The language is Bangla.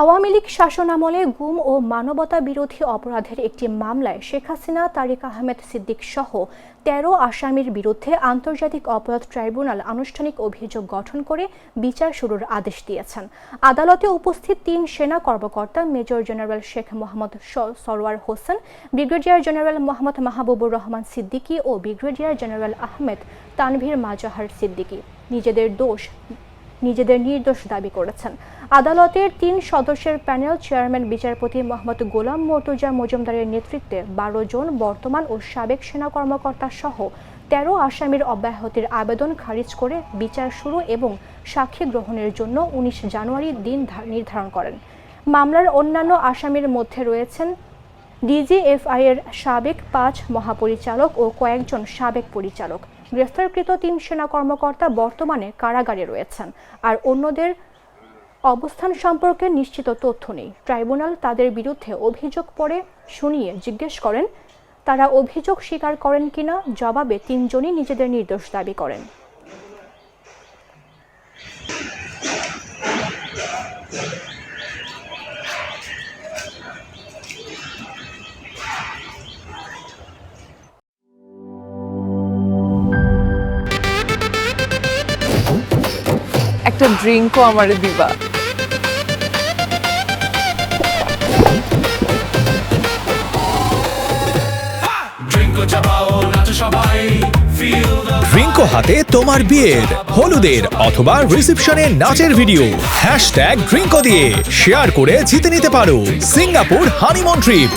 আওয়ামী লীগ শাসনামলে গুম ও মানবতা বিরোধী অপরাধের একটি মামলায় শেখ হাসিনা, তারিক আহমেদ সিদ্দিক সহ তেরো আসামির বিরুদ্ধে আন্তর্জাতিক অপরাধ ট্রাইব্যুনাল আনুষ্ঠানিক অভিযোগ গঠন করে বিচার শুরুর আদেশ দিয়েছেন। আদালতে উপস্থিত তিন সেনা কর্মকর্তা, major general Sheikh Mohammad Sarwar Hossain, brigadier general Mohammad Mahbubur Rahman Siddiqui ও ব্রিগেডিয়ার জেনারেল আহমেদ তানভীর মাজাহার সিদ্দিকী। নিজেদের দোষ নিজেদের নির্দোষ দাবি করেছেন। আদালতের তিন সদস্যের প্যানেল চেয়ারম্যান বিচারপতি মোহাম্মদ গোলাম মর্তুজা মজুমদারের নেতৃত্বে বারো জন বর্তমান ও সাবেক সেনা কর্মকর্তা সহ তেরো আসামির অব্যাহতির আবেদন খারিজ করে বিচার শুরু এবং সাক্ষী গ্রহণের জন্য উনিশ জানুয়ারি দিন নির্ধারণ করেন। মামলার অন্যান্য আসামির মধ্যে রয়েছেন ডিজিএফআই এর সাবেক পাঁচ মহাপরিচালক ও কয়েকজন সাবেক পরিচালক। গ্রেফতারকৃত তিন সেনা কর্মকর্তা বর্তমানে কারাগারে রয়েছেন। আর অন্যদের অবস্থান সম্পর্কে নিশ্চিত তথ্য নেই। ট্রাইব্যুনাল তাদের বিরুদ্ধে অভিযোগ পড়ে শুনিয়ে জিজ্ঞেস করেন, তারা অভিযোগ স্বীকার করেন কিনা? জবাবে তিনজনই নিজেদের নির্দোষ দাবি করেন। একটা ড্রিঙ্কও আমারে দিবা। ড্রিঙ্কো হাতে তোমার বিয়ের, হলুদের অথবা রিসেপশনের নাচের ভিডিও হ্যাশট্যাগ ড্রিঙ্কো দিয়ে শেয়ার করে জিতে নিতে পারো। Singapore honeymoon trip